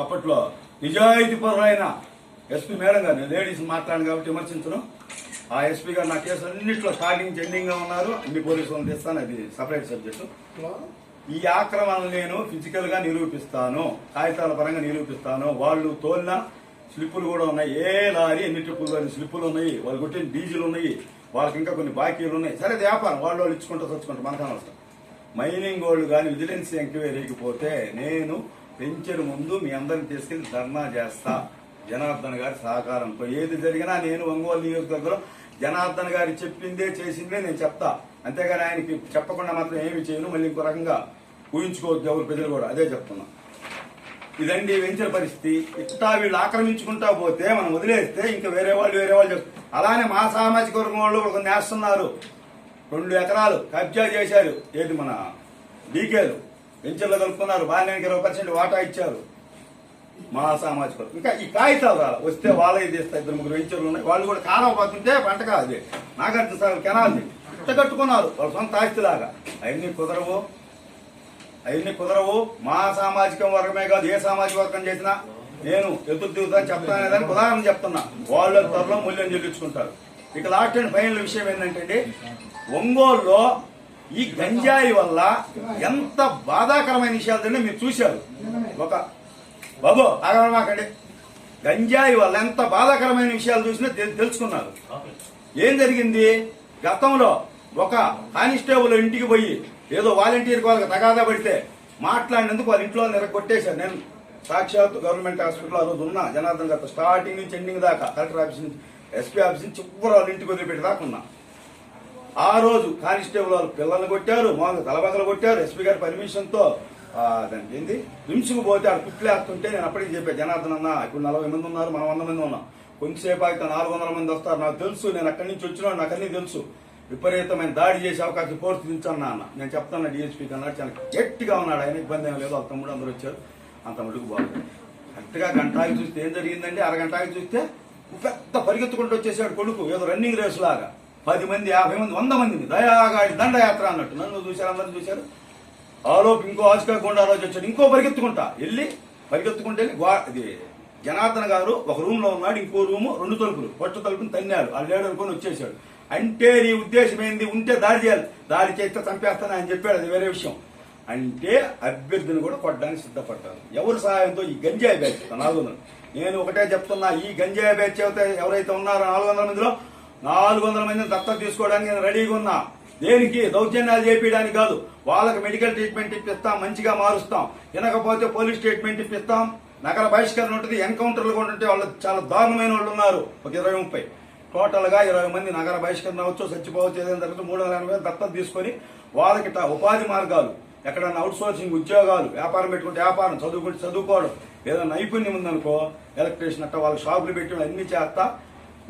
అప్పట్లో నిజాయితీపరులైన SP madam గారు నేను లేడీస్ మాట్లాడాను కాబట్టి విమర్శించను. ఆ ఎస్పీ గారు నా కేసు అన్నింటిలో స్టార్టింగ్ ఎండింగ్గా ఉన్నారు. అన్ని పోలీసులను తెస్తాను. అది సపరేట్ సబ్జెక్టు. ఈ ఆక్రమణ నేను ఫిజికల్గా నిరూపిస్తాను. కాగితాల పరంగా నిరూపిస్తాను. వాళ్ళు తోలిన స్లిప్పులు కూడా ఉన్నాయి. ఏ లారీ ఎన్ని ట్రిప్పులు కానీ స్లిప్పులు ఉన్నాయి. వాళ్ళు కొట్టిన డీజిల్ ఉన్నాయి. వాళ్ళకి ఇంకా కొన్ని బాకీలు ఉన్నాయి. సరే అది వ్యాపారం. వాళ్ళు వాళ్ళు ఇచ్చుకుంటూ తెచ్చుకుంటారు మనకు అనవసరం మైనింగ్ వాళ్ళు కానీ విజిలెన్స్ ఎంక్వైరీకి పోతే నేను పెంచని ముందు మీ అందరిని తీసుకెళ్ళి ధర్నా చేస్తా. జనార్దన్ గారి సహకారంతో. ఏది జరిగినా నేను ఒంగోలు నియోజకవర్గంలో జనార్దన్ గారి చెప్పిందే చేసిందే నేను చెప్తా. అంతేగాని ఆయనకి చెప్పకుండా మాత్రం ఏమి చేయను. మళ్ళీ ఇంకో రకంగా ఊహించుకోవద్దు ఎవరు ప్రజలు కూడా. అదే చెప్తున్నా. ఇదండి వెంచర్ పరిస్థితి. ఇట్టా వీళ్ళు ఆక్రమించుకుంటా పోతే మనం వదిలేస్తే ఇంకా వేరే వాళ్ళు వేరే వాళ్ళు చేస్తారు అలానే మా సామాజిక వర్గం వాళ్ళు ఒక నేస్తున్నారు. రెండు ఎకరాలు కబ్జా చేశారు. ఏది మన డీకేలు? వెంచర్లో కలుపుకున్నారు. బాల్యానికి ఇరవై పర్సెంట్ వాటా ఇచ్చారు. మా సామాజిక ఇంకా ఈ కాగితాలు రాలి? వస్తే వాళ్ళే తీస్తారు ఇద్దరు ముగ్గురు వెంచర్లు ఉన్నాయి. వాళ్ళు కూడా కాలం పోతుంటే పంట కాదు. నాగార్జున సాగర్ కెనాల్ది ఇట్ట కట్టుకున్నారు. వాళ్ళ సొంత ఆస్తిలాగా. అవన్నీ కుదరవు. అవన్నీ కుదరవు. మా సామాజిక వర్గమే కాదు. ఏ సామాజిక వర్గం చేసినా నేను ఎదురు తిరుగుతా చెప్తానే దానికి ఉదాహరణ చెప్తున్నా. వాళ్ళ త్వరలో మూల్యం చెల్లించుకుంటారు. ఇక లాస్ట్ అండ్ ఫైనల్ విషయం ఏంటంటే ఒంగోలులో ఈ గంజాయి వల్ల ఎంత బాధాకరమైన విషయాలు తిన్నా మీరు చూశారు. ఒక బాబు ఆగమాకండి గంజాయి వల్ల ఎంత బాధాకరమైన విషయాలు చూసినా తెలుసుకున్నారు. ఏం జరిగింది? గతంలో ఒక కానిస్టేబుల్ ఇంటికి పోయి ఏదో వాలంటీర్ వాళ్ళకి తగాదా పడితే మాట్లాడినందుకు వాళ్ళ ఇంట్లో కొట్టేశారు నేను సాక్షాత్ గవర్నమెంట్ హాస్పిటల్ ఆ రోజు ఉన్నా జనార్దన్ గత స్టార్టింగ్ నుంచి ఎండింగ్ దాకా కలెక్టర్ ఆఫీస్ నుంచి ఎస్పీ ఆఫీస్ నుంచి చివరి వాళ్ళ ఇంటికి వదిలిపెట్టి దాకా ఉన్నా. ఆ రోజు కానిస్టేబుల్ వాళ్ళు పిల్లల్ని కొట్టారు మామూలుగా తలబగలు కొట్టారు ఎస్పీ గారి పర్మిషన్తో దానికి ఏంది? హింసుకు పోతే ఆడ కుట్లేస్తుంటే నేను అప్పటికి చెప్పా జనార్దన్ అన్న ఇప్పుడు నలభై మంది ఉన్నారు మనం వంద మంది ఉన్నాం. కొంతసేపు అయితే నాలుగు వందల మంది వస్తారు నాకు తెలుసు నేను అక్కడి నుంచి వచ్చినా నాకు అన్ని తెలుసు. విపరీతమైన దాడి చేసే అవకాశం ప్రోత్సహించాను అన్న నేను చెప్తాను డిఎస్పీకి అన్నాడు చాలా గట్టిగా ఉన్నాడు ఆయన ఇబ్బంది ఏం లేదు వాళ్ళ తమ్ముడు అందరూ వచ్చారు. అంత మటుకు బాగుంది. కరెక్ట్గా గంటాకి చూస్తే ఏం జరిగిందండి? అరగంటకి చూస్తే పెద్ద పరిగెత్తుకుంటూ వచ్చేసాడు కొడుకు ఏదో రన్నింగ్ రేస్ లాగా. పది మంది యాభై మంది వంద మంది దయాగాడి దండయాత్ర అన్నట్టు. నన్ను చూశారు? అందరూ చూశారు? ఆలోపు ఇంకో ఆస్కా గుండా వచ్చాడు. ఇంకో పరిగెత్తుకుంటా. వెళ్ళి పరిగెత్తుకుంటే గో- ఇది జనార్దన్ గారు ఒక రూమ్లో ఉన్నాడు. ఇంకో రూము రెండు తలుపులు. పొట్ట తలుపుని తన్నాడు. ఆ లేడు అనుకొని వచ్చేసాడు అంటే నీ ఉద్దేశం ఏంది? ఉంటే దాడి చేయాలి. దాడి చేస్తే చంపేస్తాను ఆయన చెప్పాడు. అది వేరే విషయం. అంటే అభ్యర్థిని కూడా కొట్టడానికి సిద్ధపడ్డారు ఎవరి సహాయంతో ఈ గంజాయి బ్యాచ్ నాలుగు వందలు. నేను ఒకటే చెప్తున్నా. ఈ గంజాయి బ్యాచ్ అయితే ఎవరైతే ఉన్నారో నాలుగు వందల మందిలో నాలుగు వందల మందిని దత్తత తీసుకోవడానికి నేను రెడీగా ఉన్నా. దేనికి? దౌర్జన్యాలు చేపించడానికి కాదు. వాళ్ళకి మెడికల్ ట్రీట్మెంట్ ఇప్పిస్తాం మంచిగా మారుస్తాం. వినకపోతే పోలీస్ స్టేట్మెంట్ ఇప్పిస్తాం. నగర బహిష్కరణ ఉంటుంది ఎన్కౌంటర్లు కూడా ఉంటే వాళ్ళు చాలా దారుణమైన వాళ్ళు ఉన్నారు. ఒక ఇరవై ముప్పై. టోటల్గా ఇరవై మంది నగర బహిష్కరణ అవచ్చు చచ్చిపోవచ్చు ఏదైనా తర్వాత మూడు వందల ఎనభై దత్తత తీసుకొని వాళ్ళకి ఉపాధి మార్గాలు ఎక్కడన్నా అవుట్ సోర్సింగ్ ఉద్యోగాలు వ్యాపారం పెట్టుకుంటే వ్యాపారం చదువుకుంటే చదువుకోవడం. ఏదైనా నైపుణ్యం ఉందనుకో ఎలక్ట్రీషియన్ అట్ట వాళ్ళ షాపులు పెట్టి అన్ని చేస్తా.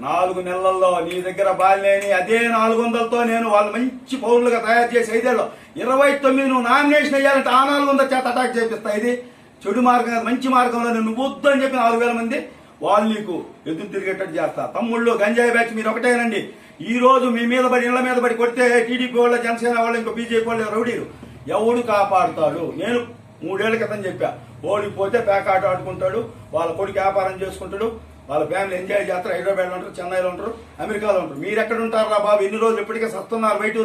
నాలుగు నెలల్లో నీ దగ్గర బాలేని అదే నాలుగు వందలతో నేను వాళ్ళు మంచి పౌరులుగా తయారు చేసి ఐదేళ్ళు ఇరవై తొమ్మిది నువ్వు నామినేషన్ అయ్యాలంటే ఆ నాలుగు వందల చేత అటాక్ చేపిస్తా. ఇది చెడు మార్గం మంచి మార్గంలో నేను నువ్వు వద్దు అని చెప్పి నాలుగు వేల మంది వాళ్ళు నీకు ఎదురు తిరిగేటట్టు చేస్తా. తమ్ముళ్ళు గంజాయి బ్యాచ్ మీరు ఒకటేనండి ఈ రోజు మీ మీద పడి ఇళ్ళ మీద పడి కొడితే టీడీపీ వాళ్ళ జనసేన వాళ్ళు ఇంకో బీజేపీ వాళ్ళు రౌడీలు. ఎవడు కాపాడుతాడు? నేను మూడేళ్ళ క్రితం చెప్పా. ఓడిపోతే పేకాట ఆడుకుంటాడు వాళ్ళ కొడుకు వ్యాపారం చేసుకుంటాడు వాళ్ళ ఫ్యామిలీ ఎంజాయ్ చేస్తారు. హైదరాబాద్లో ఉంటారు చెన్నైలో ఉంటారు అమెరికాలో ఉంటారు. మీరు ఎక్కడ ఉంటారా రా బాబు? ఎన్ని రోజులు ఇప్పటికే సస్తున్నారు బయట